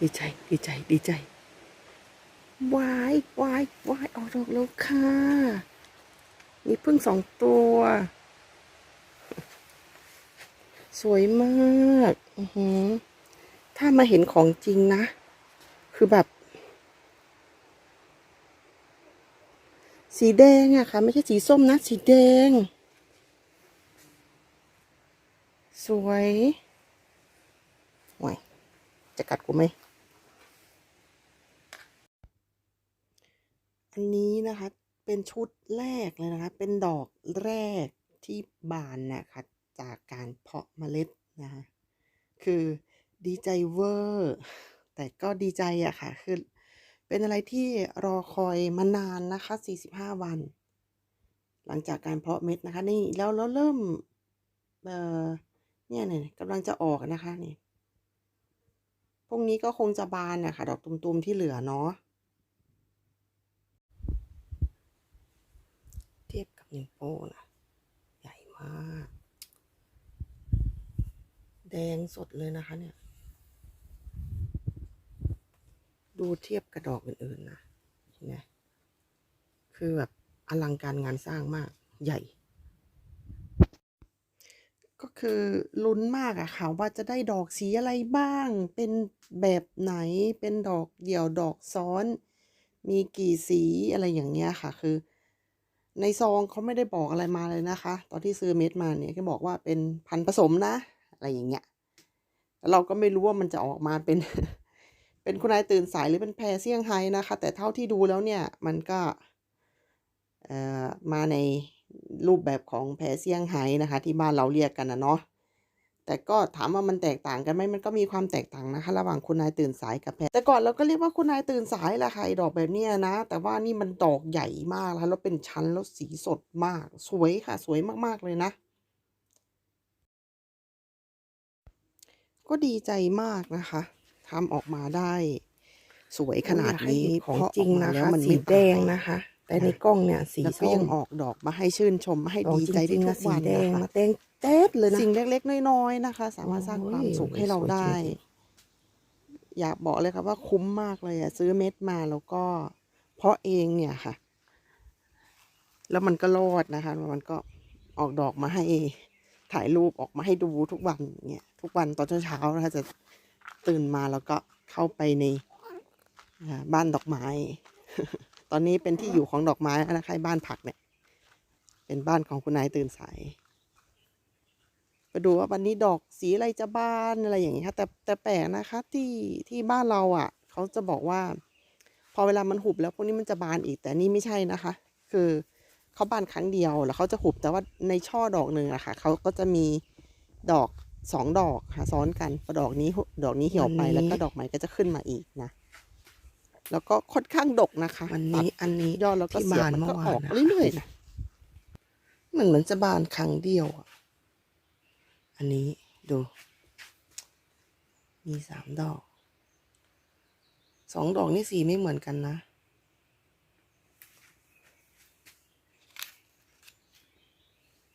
ดีใจ ดีใจ ดีใจวายวายวายออกดอกแล้วค่ะ มีพึ่งสองตัว สวยมากอือืถ้ามาเห็นของจริงนะ คือแบบ สีแดงอะค่ะ ไม่ใช่สีส้มนะ สีแดง สวยโอ้ยจะกัดกูไหม อันนี้นะคะเป็นชุดแรกเลยนะคะ เป็นดอกแรกที่บานนะคะจากการเพาะเมล็ดนะคะคือดีใจเวอร์แต่ก็ดีใจอะค่ะ คือเป็นอะไรที่รอคอยมานานนะคะ 45 วัน หลังจากการเพาะเม็ดนะคะ นี่แล้วแล้วเริ่มเอ่อเนี่ยเนี่ยกำลังจะออกนะคะนี่พวกนี้ก็คงจะบานนะคะดอกตุ่มๆที่เหลือเนาะ เทียบกับ นิมโป้นะใหญ่มาก แดงสดเลยนะคะเนี่ย ดูเทียบกับดอกอื่นๆนะเห็นไหมคือแบบอลังการงานสร้างมากใหญ่ ก็คือลุ้นมากอะค่ะว่าจะได้ดอกสีอะไรบ้าง เป็นแบบไหนเป็นดอกเดี่ยวดอกซ้อน มีกี่สีอะไรอย่างเงี้ยค่ะ คือ ในซองเขาไม่ได้บอกอะไรมาเลยนะคะ ตอนที่ซื้อเม็ดมาเนี่ยก็บอกว่าเป็นพันผสมนะ อะไรอย่างเงี้ยแล้วเราก็ไม่รู้ว่ามันจะออกมาเป็น เป็นคุณนายตื่นสายหรือเป็นแพรเซี่ยงไฮ้นะคะ แต่เท่าที่ดูแล้วเนี่ยมันก็เอ่อมาในรูปแบบของแพรเซี่ยงไฮ้นะคะ ที่บ้านเราเรียกกันนะเนาะ แต่ก็ถามว่ามันแตกต่างกันไหมมันก็มีความแตกต่างนะคะ ระหว่างคุณนายตื่นสายกับแพรแต่ก่อนเราก็เรียกว่าคุณนายตื่นสายแหละค่ะไอ้ดอกแบบเนี้ยนะ แต่ว่านี่มันดอกใหญ่มากแล้วแล้วเป็นชั้นแล้วสีสดมาก สวยค่ะ สวยมากๆเลยนะ ก็ดีใจมากนะคะทำออกมาได้ สวยขนาดนี้ของจริงนะคะมันสีไม่แดงนะคะ แต่ในกล้องเนี่ยสีแล้วก็ส้ยัมงออกดอกมาให้ชื่นชมมาให้ดอกดีจใจริได้งๆทุนะกสีวันแดงนะคะมาแดงแจ๊ดเลยนะ สิ่งเล็กๆ น้อยๆนะคะ สามารถสร้างความโอ้ยสุขให้เราสวยๆได้อยากบอกเลยค่ะว่าคุ้มมากเลยอะซื้อเม็ดมาแล้วก็ เพาะเองเนี่ยค่ะ แล้วมันก็รอดนะคะ มันก็ออกดอกมาให้ ถ่ายรูปออกมาให้ดูทุกวันเนี่ยทุกวันตอนเช้าๆนะคะจะตื่นมาแล้วก็เข้าไปในอ่าบ้านดอกไม้ ตอนนี้เป็นที่อยู่ของดอกไม้แล้วนะคะบ้านผักเนี่ย เป็นบ้านของคุณนายตื่นสายไปดูว่าวันนี้ดอกสีอะไรจะบานอะไรอย่างเงี้ยค่ะแต่แต่แปลกนะคะที่ที่บ้านเราอะ เขาจะบอกว่า พอเวลามันหุบแล้วพวกนี้มันจะบานอีก แต่นี่ไม่ใช่นะคะ คือเขาบานครั้งเดียวแล้วเขาจะหุบแต่ว่าในช่อดอกหนึ่งอะค่ะเขาก็จะมีดอกสองดอกค่ะซ้อนกันพอดอกนี้หุดอกนี้เหี่ยวไปวันนี้แล้วก็ดอกใหม่ก็จะขึ้นมาอีกนะ แล้วก็ค่อนข้างดกนะคะวันนี้อันนี้ยอดแล้วก็ที่เสียบบานมันเมื่ก็อวาอนอกนะเรื่อยๆนะมันเหมือนจะบานครั้งเดียวอะอันนี้ดู มีสามดอกสองดอกนี่สีไม่เหมือนกันนะ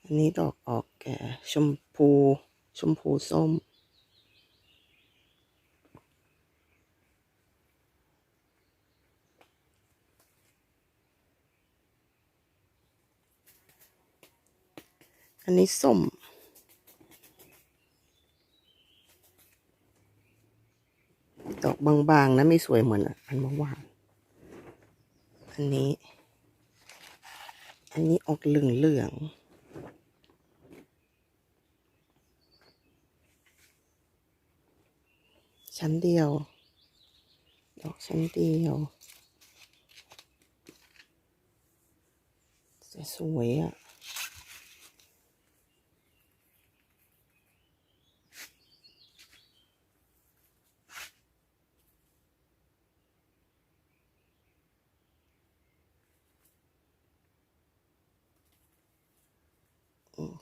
อันนี้ดอกออกแก่ชมพู ชมพูส้ม อันนี้ส้ม ดอกบางๆนะไม่สวยเหมือนอันเมื่อวานอันนี้ อันนี้ออกเหลืองเหลืองๆชั้นเดียว ดอกชั้นเดียวสวยๆอะ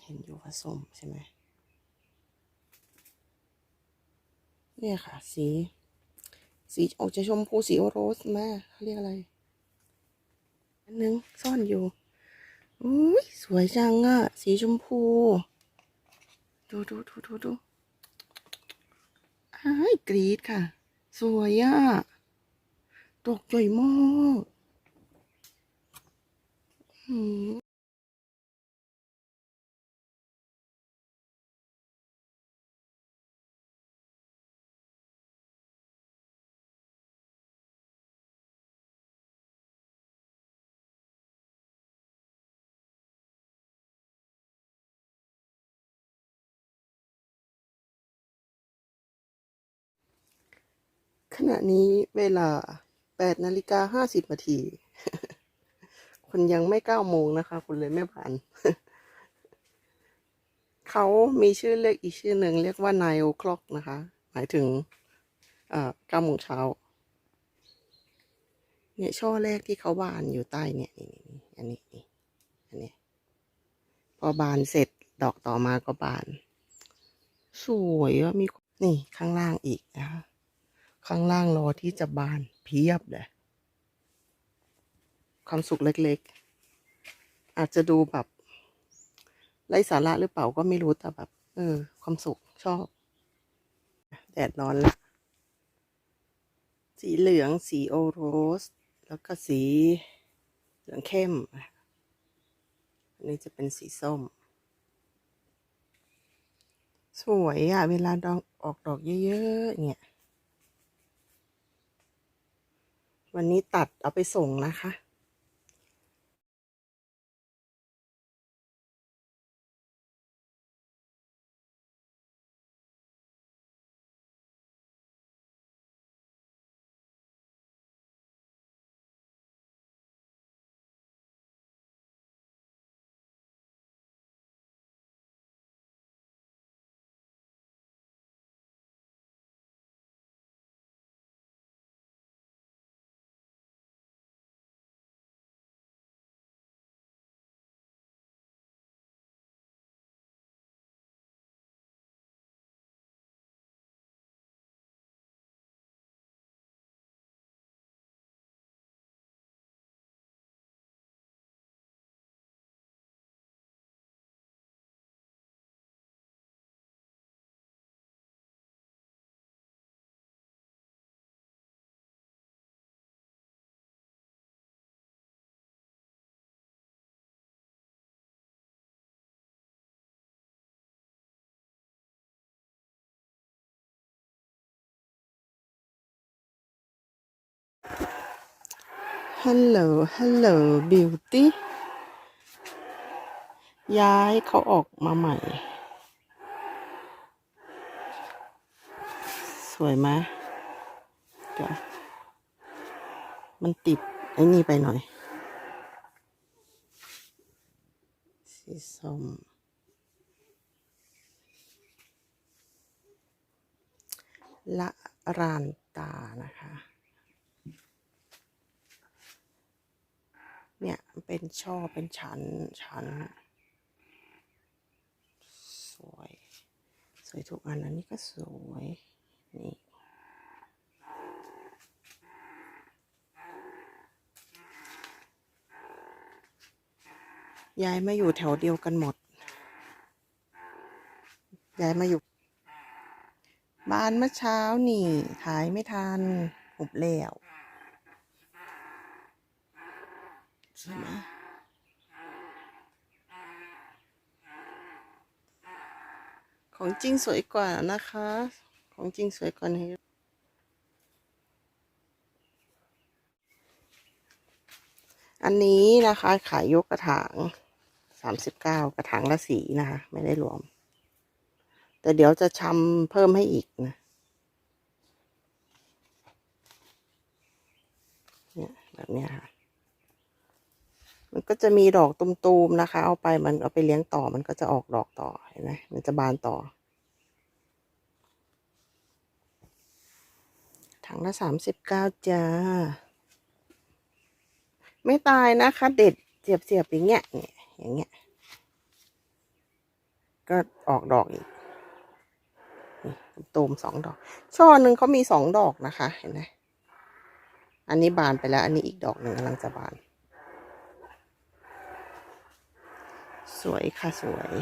เห็นอยู่ว่าส้มใช่ไหมเนี่ยค่ะ สี สีออกจะชมพูสีโรสแม่เขาเรียกอะไร อันนึงซ่อนอยู่อุ้ยสวยจังอะสีชมพู ดูดูดูดูดูอ้ายกรีดค่ะ สวยอะดอกใหญ่มาก ขณะนี้เวลาแปดนาฬิกาห้าสิบนาทีคุณยังไม่เก้าโมงนะคะ คุณเลยไม่ผ่าน เขามีชื่อเรียกอีกชื่อหนึ่งเรียกว่า nine o'clock นะคะ หมายถึงเก้าโมงเช้า เนี่ยช่อแรกที่เขาบานอยู่ใต้เนี่ยนี่นี่อันนี้นี่อันนี้ พอบานเสร็จดอกต่อมาก็บาน สวยอะมี นี่ข้างล่างอีกนะคะ ข้างล่างรอที่จะบานเพียบเลยความสุขเล็กๆ อาจจะดูแบบไร้สาระหรือเปล่าก็ไม่รู้แต่แบบ เออ ความสุขชอบ แดดร้อนละสีเหลืองสีโอโรส แล้วก็สีเหลืองเข้ม อันนี้จะเป็นสีส้ม สวยอะเวลาดอกออกดอกเยอะๆเนี่ย วันนี้ตัดเอาไปส่งนะคะ ฮัลโหลฮัลโหลบิวตี้ย้ายเขาออกมาใหม่ สวยไหมเดี๋ยวมันติด ไอ้นี่ไปหน่อย สีส้มละรานตานะคะ เนี่ยเป็นช่อเป็นชั้นชั้นสวย สวยทุกอันอันนี้ก็สวย นี่ย้ายมาอยู่แถวเดียวกันหมด ย้ายมาอยู่ บ้านเมื่อเช้านี่ถ่ายไม่ทันหุบแล้ว สวยไหมของจริงสวยกว่านะคะ ของจริงสวยกว่านี้อันนี้นะคะขายยกกระถางสามสิบเก้ากระถางละสีนะคะ ไม่ได้รวม แต่เดี๋ยวจะชำเพิ่มให้อีกนะเนี่ยแบบนี้ค่ะ มันก็จะมีดอกตุมๆนะคะ เอาไปมันเอาไปเลี้ยงต่อมันก็จะออกดอกต่อเห็นไหมมันจะบานต่อ ถังละสามสิบเก้าจ้า ไม่ตายนะคะ เด็ดเสียบเสียบๆอย่างเงี้ยเนี่ยอย่างเงี้ย ก็ออกดอกอีกนี่ตูมสองดอก ช่อหนึ่งเขามีสองดอกนะคะ เห็นไหมอันนี้บานไปแล้ว อันนี้อีกดอกหนึ่งกำลังจะบาน สวยค่ะสวย